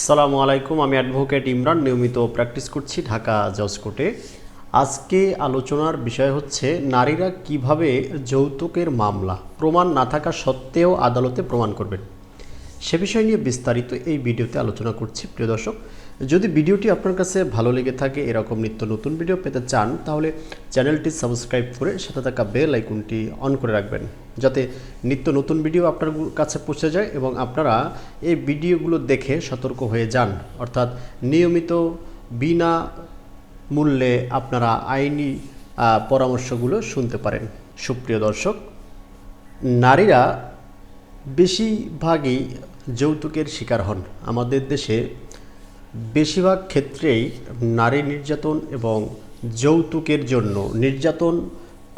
আসসালামু আলাইকুম, আমি অ্যাডভোকেট ইমরান, নিয়মিত প্র্যাকটিস করছি ঢাকা জজ কোর্টে। আজকে আলোচনার বিষয় হচ্ছে, নারীরা কীভাবে যৌতুকের মামলা প্রমাণ না থাকা সত্ত্বেও আদালতে প্রমাণ করবেন। সে বিষয় নিয়ে বিস্তারিত এই ভিডিওতে আলোচনা করছি, প্রিয় দর্শক। যদি ভিডিওটি আপনার কাছে ভালো লেগে থাকে, এরকম নিত্য নতুন ভিডিও পেতে চান, তাহলে চ্যানেলটি সাবস্ক্রাইব করে সাথে থাকা বেল আইকনটি অন করে রাখবেন। যাতে নিত্য নতুন ভিডিও আপনার কাছে পৌঁছে যায় এবং আপনারা এই ভিডিওগুলো দেখে সতর্ক হয়ে যান। অর্থাৎ নিয়মিত বিনা মূল্যে আপনারা আইনি পরামর্শগুলো শুনতে পারেন। সুপ্রিয় দর্শক, নারীরা বেশিরভাগই যৌতুকের শিকার হন। আমাদের দেশে বেশিরভাগ ক্ষেত্রেই নারী নির্যাতন এবং যৌতুকের জন্য নির্যাতন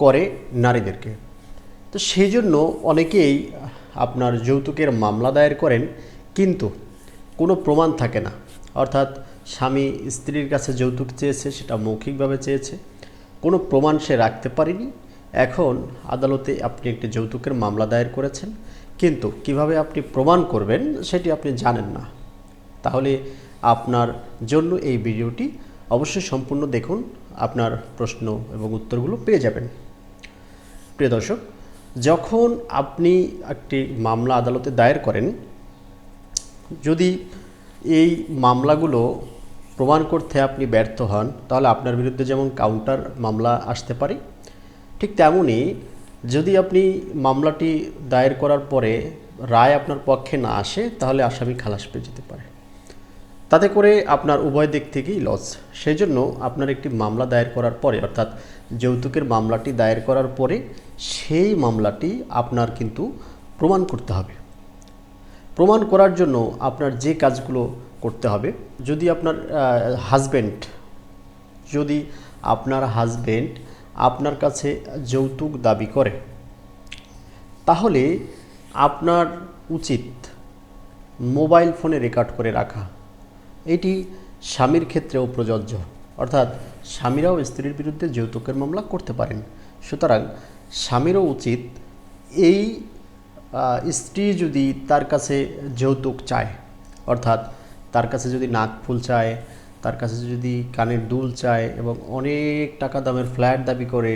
করে নারীদেরকে। তো সেই জন্য অনেকেই আপনার যৌতুকের মামলা দায়ের করেন, কিন্তু কোনো প্রমাণ থাকে না। অর্থাৎ স্বামী স্ত্রীর কাছে যৌতুক চেয়েছে, সেটা মৌখিকভাবে চেয়েছে। কোনো প্রমাণ সে রাখতে পারেনি। এখন আদালতে আপনি একটি যৌতুকের মামলা দায়ের করেছেন, কিন্তু কীভাবে আপনি প্রমাণ করবেন সেটি আপনি জানেন না। তাহলে আপনার জন্য এই ভিডিওটি অবশ্যই সম্পূর্ণ দেখুন, আপনার প্রশ্ন এবং উত্তরগুলো পেয়ে যাবেন। প্রিয় দর্শক যখন আপনি একটি মামলা আদালতে দায়ের করেন, যদি এই মামলাগুলো প্রমাণ করতে আপনি ব্যর্থ হন, তাহলে আপনার বিরুদ্ধে যেমন কাউন্টার মামলা আসতে পারে, ঠিক তেমনই যদি আপনি মামলাটি দায়ের করার পরে রায় আপনার পক্ষে না আসে, তাহলে আসামি খালাস পেয়ে যেতে পারে। তাতে করে আপনার উভয় দিক থেকেই লস সেই জন্য আপনার একটি মামলা দায়ের করার পরে, অর্থাৎ যৌতুকের মামলাটি দায়ের করার পরে সেই মামলাটি আপনার কিন্তু প্রমাণ করতে হবে। প্রমাণ করার জন্য আপনার যে কাজগুলো করতে হবে, যদি আপনার হাজব্যান্ড যদি আপনার হাজব্যান্ড আপনার কাছে যৌতুক দাবি করে, তাহলে আপনার উচিত মোবাইল ফোনে রেকর্ড করে রাখা। এটি স্বামীর ক্ষেত্রেও প্রযোজ্য। অর্থাৎ স্বামীরাও স্ত্রীর বিরুদ্ধে যৌতুকের মামলা করতে পারেন। সুতরাং স্বামীরও উচিত এই স্ত্রী যদি তার কাছে যৌতুক চায়, অর্থাৎ তার কাছে যদি নাক ফুল চায়, তার কাছে যদি কানের দুল চায় এবং অনেক টাকা দামের ফ্ল্যাট দাবি করে,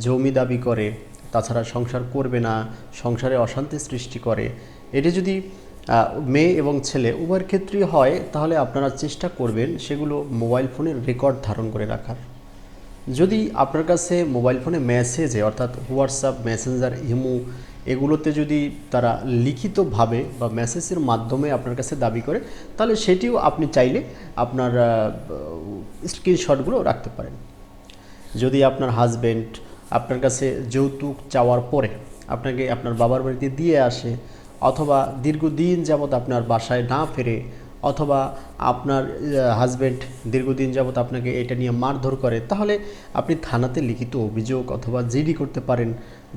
জমি দাবি করে, তাছাড়া সংসার করবে না, সংসারে অশান্তি সৃষ্টি করে, এটি যদি মেয়ে এবং ছেলে, উভয়ের ক্ষেত্রেই হয়, তাহলে আপনারা চেষ্টা করবেন সেগুলো মোবাইল ফোনের রেকর্ড ধারণ করে রাখার। যদি আপনার কাছে মোবাইল ফোনে মেসেজে, অর্থাৎ হোয়াটসঅ্যাপ, মেসেঞ্জার, ইমো এগুলোতে যদি তারা লিখিতভাবে বা মেসেজের মাধ্যমে আপনার কাছে দাবি করে, তাহলে সেটিও আপনি চাইলে আপনার স্ক্রিনশটগুলো রাখতে পারেন। যদি আপনার হাজবেন্ড আপনার কাছে যৌতুক চাওয়ার পরে আপনাকে আপনার বাবার বাড়িতে দিয়ে আসে অথবা দীর্ঘদিন যাবৎ আপনার বাসায় না ফেরে, অথবা আপনার হাজব্যান্ড দীর্ঘদিন যাবৎ আপনাকে এটা নিয়ে মারধর করে, তাহলে আপনি থানাতে লিখিত অভিযোগ অথবা জিডি করতে পারেন,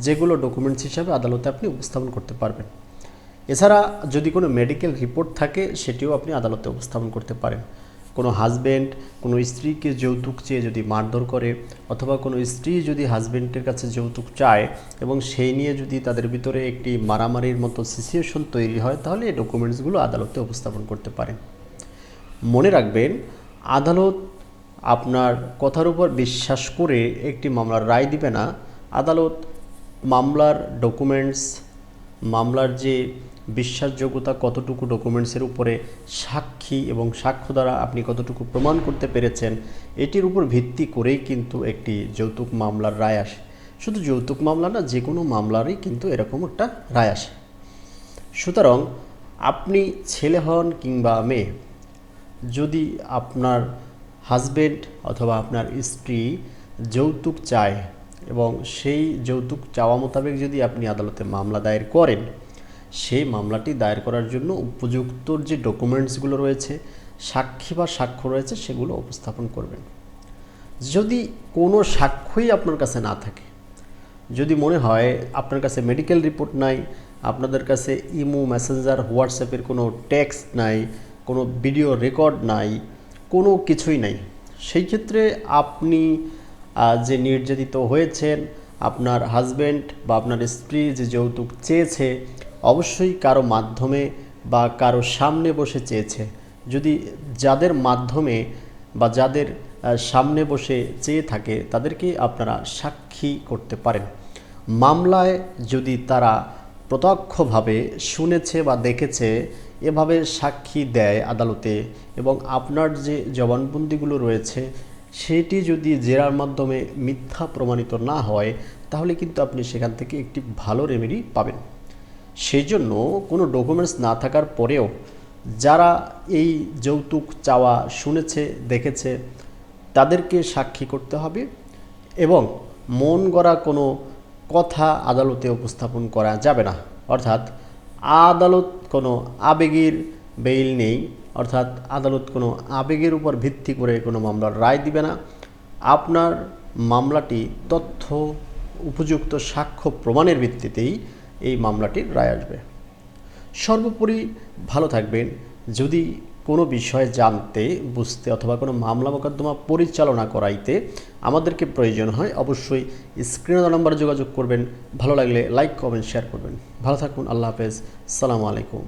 যেগুলো ডকুমেন্টস হিসাবে আদালতে আপনি উপস্থাপন করতে পারবেন। এছাড়া যদি কোনো মেডিকেল রিপোর্ট থাকে, সেটিও আপনি আদালতে উপস্থাপন করতে পারেন। কোনো হাজবেন্ড কোনো স্ত্রীকে যৌতুক চেয়ে যদি মারধর করে অথবা কোনো স্ত্রী যদি হাজবেন্ডের কাছে যৌতুক চায় এবং সেই নিয়ে যদি তাদের ভিতরে একটি মারামারির মতো সিচুয়েশন তৈরি হয়, তাহলে এই ডকুমেন্টসগুলো আদালতে উপস্থাপন করতে পারেন। মনে রাখবেন, আদালত আপনার কথার উপর বিশ্বাস করে একটি মামলার রায় দিবে না। আদালত মামলার ডকুমেন্টস মামলার যে বিশ্বাসযোগ্যতা কতটুকু ডকুমেন্টসের উপরে সাক্ষী এবং সাক্ষ্য দ্বারা আপনি কতটুকু প্রমাণ করতে পেরেছেন, এটির উপর ভিত্তি করেই কিন্তু একটি যৌতুক মামলার রায় আসে। শুধু যৌতুক মামলা না যে কোনো মামলারই কিন্তু এরকম একটা রায় আসে। সুতরাং আপনি ছেলে হন কিংবা মেয়ে, যদি আপনার হাজবেন্ড অথবা আপনার স্ত্রী যৌতুক চায় এবং সেই যৌতুক চাওয়া মোতাবেক যদি আপনি আদালতে মামলা দায়ের করেন সেই মামলাটি দায়ের করার জন্য উপযুক্ত যে ডকুমেন্টসগুলো রয়েছে, সাক্ষী বা সাক্ষ্য রয়েছে, সেগুলো উপস্থাপন করবেন। যদি কোনো সাক্ষ্যই আপনার কাছে না থাকে, যদি মনে হয় আপনার কাছে মেডিকেল রিপোর্ট নাই, আপনাদের কাছে ইমো মেসেঞ্জার হোয়াটসঅ্যাপের কোনো টেক্সট নাই, কোনো ভিডিও রেকর্ড নাই, কোনো কিছুই নাই, সেই ক্ষেত্রে আপনি যে নির্যাতিত হয়েছেন, আপনার হাজবেন্ড বা আপনার স্ত্রী যে যৌতুক চেয়েছে অবশ্যই কারও মাধ্যমে বা কারও সামনে বসে চেয়েছে। যদি যাদের মাধ্যমে বা যাদের সামনে বসে চেয়ে থাকে, তাদেরকে আপনারা সাক্ষী করতে পারেন। মামলায় যদি তারা প্রত্যক্ষভাবে শুনেছে বা দেখেছে, এভাবে সাক্ষী দেয় আদালতে এবং আপনার যে জবানবন্দিগুলো রয়েছে, সেটি যদি জেরার মাধ্যমে মিথ্যা প্রমাণিত না হয়, তাহলে কিন্তু আপনি সেখান থেকে একটি ভালো রেমেডি পাবেন। সেই জন্য কোনো ডকুমেন্টস না থাকার পরেও যারা এই যৌতুক চাওয়া শুনেছে, দেখেছে, তাদেরকে সাক্ষী করতে হবে এবং মন গড়া কোনো কথা আদালতে উপস্থাপন করা যাবে না। অর্থাৎ আদালত কোনো আবেগের বেইল নেই, অর্থাৎ আদালত কোনো আবেগের উপর ভিত্তি করে কোনো মামলার রায় দিবে না। আপনার মামলাটি তথ্য উপযুক্ত সাক্ষ্য প্রমাণের ভিত্তিতেই এই মামলাটির রায় আসবে। সর্বোপরি ভালো থাকবেন। যদি কোনো বিষয়ে জানতে, বুঝতে অথবা কোনো মামলা মোকদ্দমা পরিচালনা করাইতে আমাদেরকে প্রয়োজন হয়, অবশ্যই স্ক্রিনে নম্বরে যোগাযোগ করবেন। ভালো লাগলে লাইক, কমেন্ট, শেয়ার করবেন। ভালো থাকুন, আল্লাহ হাফেজ। সালামু আলাইকুম।